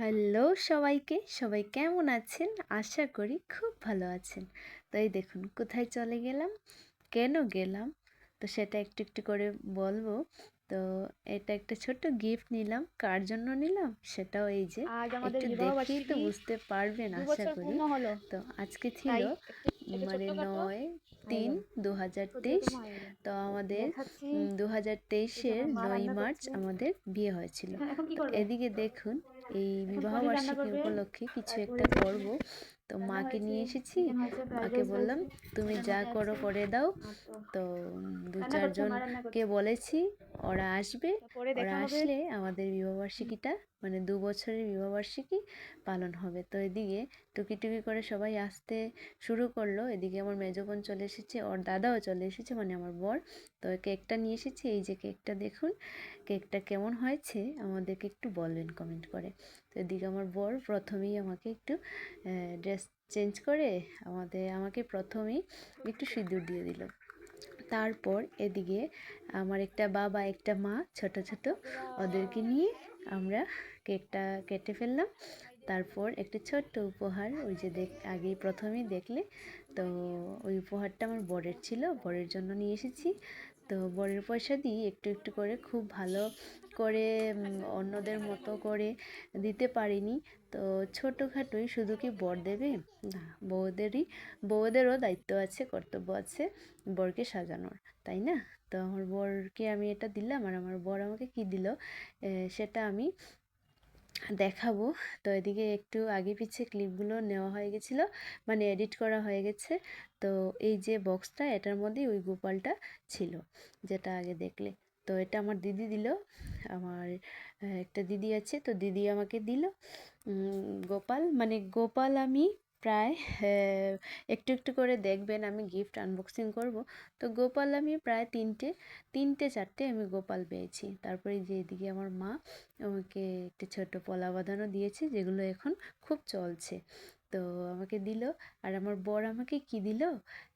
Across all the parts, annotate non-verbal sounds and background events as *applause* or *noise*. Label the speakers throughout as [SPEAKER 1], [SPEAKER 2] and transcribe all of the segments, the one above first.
[SPEAKER 1] Hello সবাইকে সবাই কেমন আছেন? আশা করি খুব ভালো আছেন। তো এই দেখুন কোথায় চলে গেলাম? কেন গেলাম? তো সেটা একটু একটু করে বলব। তো এটা একটা ছোট্ট গিফট নিলাম। কার জন্য নিলাম? সেটাও এই যে একটু দেখেই তো বুঝতে পারবেন আশা করি। তো আজকে ছিল মানে নয় তিন দু হাজার তেইশ। তো আমাদের দু হাজার তেইশের নয় মার্চ আমাদের বিয়ে হয়েছিল? এদিকে দেখুন এই বিবাহ বার্ষিকী উপলক্ষে কিছু একটা করব। তো মাকে নিয়ে এসেছি। মাকে বললাম তুমি যা করো করে দাও।
[SPEAKER 2] তো
[SPEAKER 1] দু চারজনকে বলেছি ওরা আসবে। ওরা আসলে আমাদের বিবাহবার্ষিকীটা মানে দু বছরের বিবাহবার্ষিকী পালন হবে। তো এদিকে টুকি টুকি করে সবাই আসতে শুরু করল। এদিকে আমার মেজো বোন চলে এসেছে, ওর দাদাও চলে এসেছে মানে আমার বর। তো কেকটা নিয়ে এসেছি, এই যে কেকটা দেখুন, কেকটা কেমন হয়েছে আমাদেরকে একটু বলবেন কমেন্ট করে। তো এদিকে আমার বর প্রথমেই আমাকে একটু ড্রেস চেঞ্জ করে আমাদের, আমাকে প্রথমেই একটু সিঁদুর দিয়ে দিল। তারপর এদিকে আমার একটা বাবা, একটা মা, ছোট ছোট, ওদেরকে নিয়ে আমরা কেকটা কেটে ফেললাম। তারপর একটা ছোট্ট উপহার, ওই যে দেখ, আগেই প্রথমেই দেখলে। তো ওই উপহারটা আমার বরের ছিল, বরের জন্য নিয়ে এসেছি। তো বরের পয়সা দিয়ে একটু একটু করে খুব ভালো করে অন্যদের মতো করে দিতে পারিনি। তো ছোটোখাটোই শুধু কি বর দেবে? না, বউদেরই, বউদেরও দায়িত্ব আছে, কর্তব্য আছে বরকে সাজানোর, তাই না? তো আমার বরকে আমি এটা দিলাম, আর আমার বর আমাকে কি দিল? সেটা আমি দেখাবো। তো এদিকে একটু আগে পিছিয়ে ক্লিপগুলো নেওয়া হয়ে গেছিল মানে এডিট করা হয়ে গেছে। তো এই যে বক্সটা, এটার মধ্যেই ওই গোপালটা ছিল, যেটা আগে দেখলে। তো এটা আমার দিদি দিল, আমার একটা দিদি আছে, তো দিদি আমাকে দিল। গোপাল মানে গোপাল আমি প্রায় একটু একটু করে দেখবেন আমি গিফট আনবক্সিং করব। তো গোপাল আমি প্রায় তিনটে তিনটে, চারটে আমি গোপাল পেয়েছি। তারপরে যে এদিকে আমার মা আমাকে একটি ছোট পলা বাঁধানো দিয়েছে, যেগুলো এখন খুব চলছে। তো আমাকে দিল, আর আমার বর আমাকে কি দিল?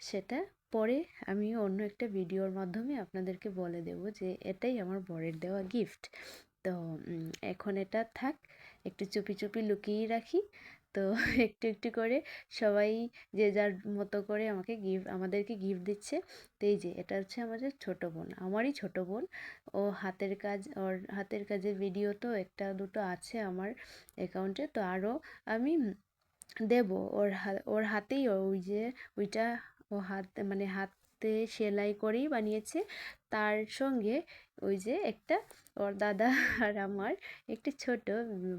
[SPEAKER 1] সেটা পরে আমি অন্য একটা ভিডিওর মাধ্যমে আপনাদেরকে বলে দেব যে এটাই আমার বরের দেওয়া গিফট তো এখন এটা থাক, একটু চুপি চুপি লুকিয়েই রাখি। তো *laughs* একটু একটু করে সবাই যে যার মতো করে আমাকে গিফট, আমাদেরকে গিফট দিচ্ছে। তো এই যে এটা হচ্ছে আমাদের ছোট বোন, আমারই ছোট বোন। ও হাতের কাজ, ওর হাতের কাজের ভিডিও তো একটা, দুটো আছে আমার অ্যাকাউন্টে তো আরও আমি দেব, ওর ওর হাতেই ওই যে, ওইটা ও হাত মানে হাতে সেলাই করেই বানিয়েছে। তার সঙ্গে ওই যে একটা ওর দাদা *laughs* আর আমার একটি ছোট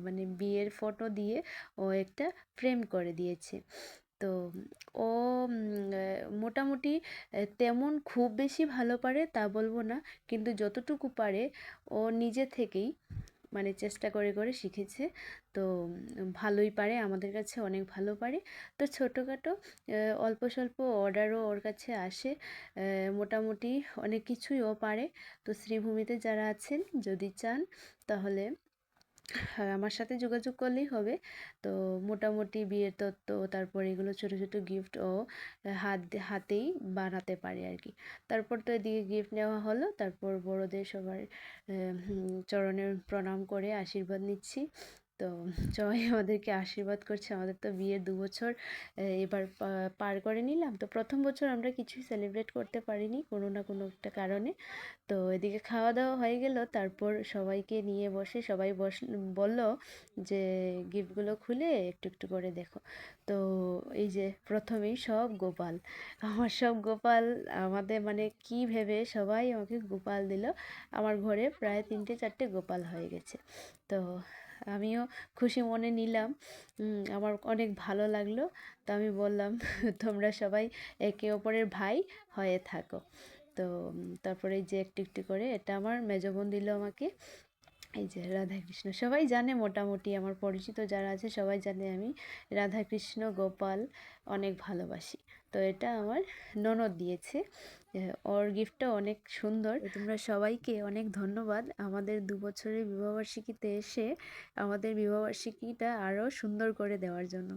[SPEAKER 1] মানে বিয়ের ফটো দিয়ে ও একটা ফ্রেম করে দিয়েছে। তো ও মোটামুটি তেমন খুব বেশি ভালো পারে তা বলব না। কিন্তু যতটুকু পারে ও নিজে থেকেই মানে চেষ্টা করে করে শিখেছে। তো ভালোই পারে, আমাদের কাছে অনেক ভালো পারে। তো ছোটোখাটো অল্প স্বল্প অর্ডারও ওর কাছে আসে। মোটামুটি অনেক কিছুই ও পারে। তো শ্রীভূমিতে যারা আছেন, যদি চান, তাহলে আমার সাথে যোগাযোগ করলেই হবে। তো মোটামুটি বিয়ের তত্ত্ব, তারপর এগুলো ছোট ছোট গিফট ও হাত, হাতেই বানাতে পারি আর কি তারপর তো এদিকে গিফট নেওয়া হলো, তারপর বড়দের সবার চরণের চরণে প্রণাম করে আশীর্বাদ নিচ্ছি। তো সবাই *laughs* আমাদেরকে আশীর্বাদ করছে। আমাদের তো বিয়ের দু বছর এবার পার করে নিলাম। তো প্রথম বছর আমরা কিছুই সেলিব্রেট করতে পারিনি কোনো না কোনো একটা কারণে। তো এদিকে খাওয়া দাওয়া হয়ে গেল। তারপর সবাইকে নিয়ে বসে সবাই বস, বলল যে, গিফটগুলো খুলে একটু একটু করে দেখো। তো এই যে প্রথমেই সব গোপাল। আমার সব গোপাল আমাদের মানে কি ভেবে সবাই আমাকে গোপাল দিল। আমার ঘরে প্রায় তিনটে, চারটে গোপাল হয়ে গেছে। তো আমিও খুশি মনে নিলাম। আমার অনেক ভালো লাগল। তো আমি বললাম, *laughs* তোমরা সবাই একে অপরের ভাই হয়ে থাকো। তো তারপরে যে একটু একটু করে, এটা আমার মেজবন বোন দিল আমাকে। এই যে রাধাকৃষ্ণ, সবাই জানে মোটামুটি আমার পরিচিত যারা আছে সবাই জানে আমি রাধাকৃষ্ণ গোপাল অনেক ভালোবাসি। তো এটা আমার ননদ দিয়েছে। ওর গিফটটা অনেক সুন্দর। তোমরা সবাইকে অনেক ধন্যবাদ। আমাদের দু বছরের বিবাহবার্ষিকীতে এসে আমাদের বিবাহবার্ষিকীটা আরও সুন্দর করে দেওয়ার জন্য।